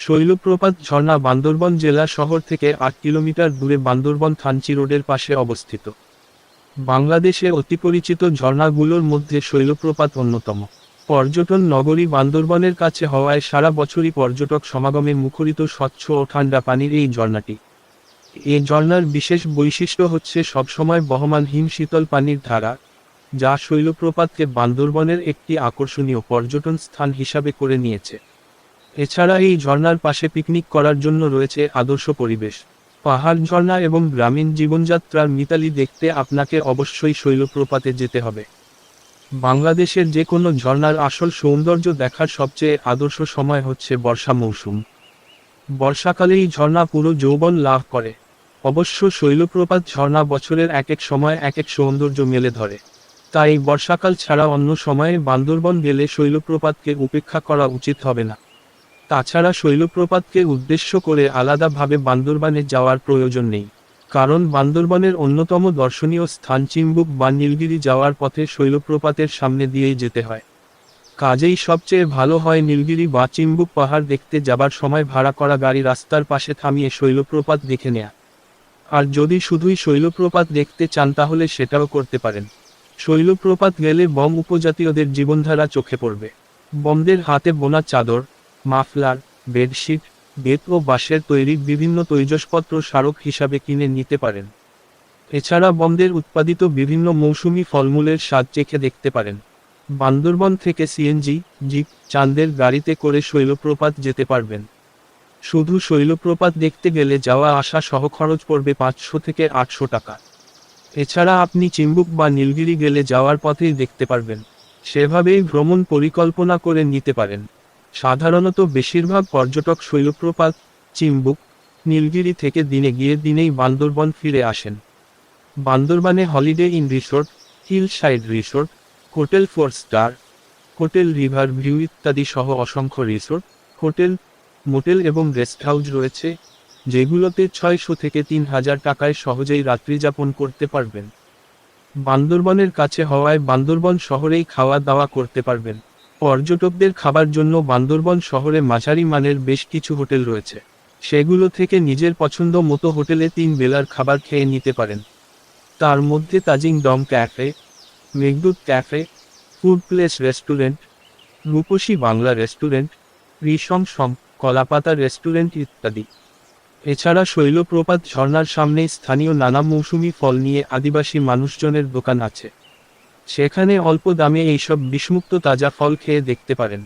শৈলপ্রপাত ঝর্ণা বান্দরবন জেলা শহর থেকে আট কিলোমিটার দূরে বান্দরবন থানচি রোডের পাশে অবস্থিত। বাংলাদেশে অতি পরিচিত ঝর্ণাগুলোর মধ্যে শৈলপ্রপাত অন্যতম। পর্যটন নগরী বান্দরবনের কাছে হওয়ায় সারা বছরই পর্যটক সমাগমে মুখরিত স্বচ্ছ ও ঠান্ডা পানির এই ঝর্ণাটি। এ ঝর্ণার বিশেষ বৈশিষ্ট্য হচ্ছে সবসময় বহমান হিম শীতল পানির ধারা, যা শৈলপ্রপাতকে বান্দরবনের একটি আকর্ষণীয় পর্যটন স্থান হিসাবে করে নিয়েছে। এছাড়া এই ঝর্ণার পাশে পিকনিক করার জন্য রয়েছে আদর্শ পরিবেশ। পাহাড়, ঝর্ণা এবং গ্রামীণ জীবনযাত্রার মিতালি দেখতে আপনাকে অবশ্যই শৈলপ্রপাতে যেতে হবে। বাংলাদেশের যে কোনো ঝর্ণার আসল সৌন্দর্য দেখার সবচেয়ে আদর্শ সময় হচ্ছে বর্ষা মৌসুম। বর্ষাকালে এই ঝর্ণা পুরো যৌবন লাভ করে। অবশ্য শৈলপ্রপাত ঝর্ণা বছরের এক এক সময় এক এক সৌন্দর্য মেলে ধরে। তাই বর্ষাকাল ছাড়া অন্য সময়ে বান্দরবন গেলে শৈলপ্রপাতকে উপেক্ষা করা উচিত হবে না। তাছাড়া শৈলপ্রপাতকে উদ্দেশ্য করে আলাদাভাবে বান্দরবানে যাওয়ার প্রয়োজন নেই, কারণ বান্দরবনের অন্যতম দর্শনীয় স্থান চিম্বুক বা নীলগিরি যাওয়ার পথে শৈলপ্রপাতের সামনে দিয়েই যেতে হয়। কাজেই সবচেয়ে ভালো হয় নীলগিরি বা চিম্বুক পাহাড় দেখতে যাবার সময় ভাড়া করা গাড়ি রাস্তার পাশে থামিয়ে শৈলপ্রপাত দেখে নেয়া। আর যদি শুধুই শৈলপ্রপাত দেখতে চান তাহলে সেটাও করতে পারেন। শৈলপ্রপাত গেলে বম উপজাতীয়দের জীবনধারা চোখে পড়বে। বমদের হাতে বোনা চাদর মাফলার, বেডশিট, বেত ও বাঁশের তৈরি বিভিন্ন তৈজসপত্র স্মারক হিসাবে কিনে নিতে পারেন। এছাড়া বমদের উৎপাদিত বিভিন্ন মৌসুমি ফলমূলের স্বাদ চেখে দেখতে পারেন। বান্দরবন থেকে সিএনজি জিপ, চাঁদের গাড়িতে করে শৈলপ্রপাত যেতে পারবেন। শুধু শৈলপ্রপাত দেখতে গেলে যাওয়া আসা সহ খরচ পড়বে পাঁচশো থেকে আটশো টাকা। এছাড়া আপনি চিম্বুক বা নীলগিরি গেলে যাওয়ার পথেই দেখতে পারবেন। সেভাবেই ভ্রমণ পরিকল্পনা করে নিতে পারেন। সাধারণত বেশিরভাগ পর্যটক শৈলপ্রপাত, চিম্বুক, নীলগিরি থেকে দিনে গিয়ে দিনেই বান্দরবন ফিরে আসেন। বান্দরবানে holiday inn resort hillside resort, hotel four star, hotel river view ইত্যাদি সহ অসংখ্য রিসোর্ট, হোটেল, মোটেল এবং গেস্ট হাউস রয়েছে, যেগুলোতে ছয়শো থেকে তিন হাজার টাকায় সহজেই রাত্রিযাপন করতে পারবেন। বান্দরবনের কাছে হওয়ায় বান্দরবন শহরেই খাওয়া দাওয়া করতে পারবেন। পর্যটকদের খাবার জন্য বান্দরবন শহরে মাঝারি মানের বেশ কিছু হোটেল রয়েছে। সেগুলো থেকে নিজের পছন্দ মতো হোটেলে তিন বেলার খাবার খেয়ে নিতে পারেন। তার মধ্যে Tajing Dom cafe, Meghdoot cafe, food place restaurant, Rupshi Bangla restaurant রিসম সম, কলাপাতা রেস্টুরেন্ট ইত্যাদি। এছাড়া শৈলপ্রপাত ঝর্ণার সামনেই স্থানীয় নানা মৌসুমি ফল নিয়ে আদিবাসী মানুষজনের দোকান আছে। সেখানে অল্প দামে এইসব বিষমুক্ত তাজা ফল খেয়ে দেখতে পারেন।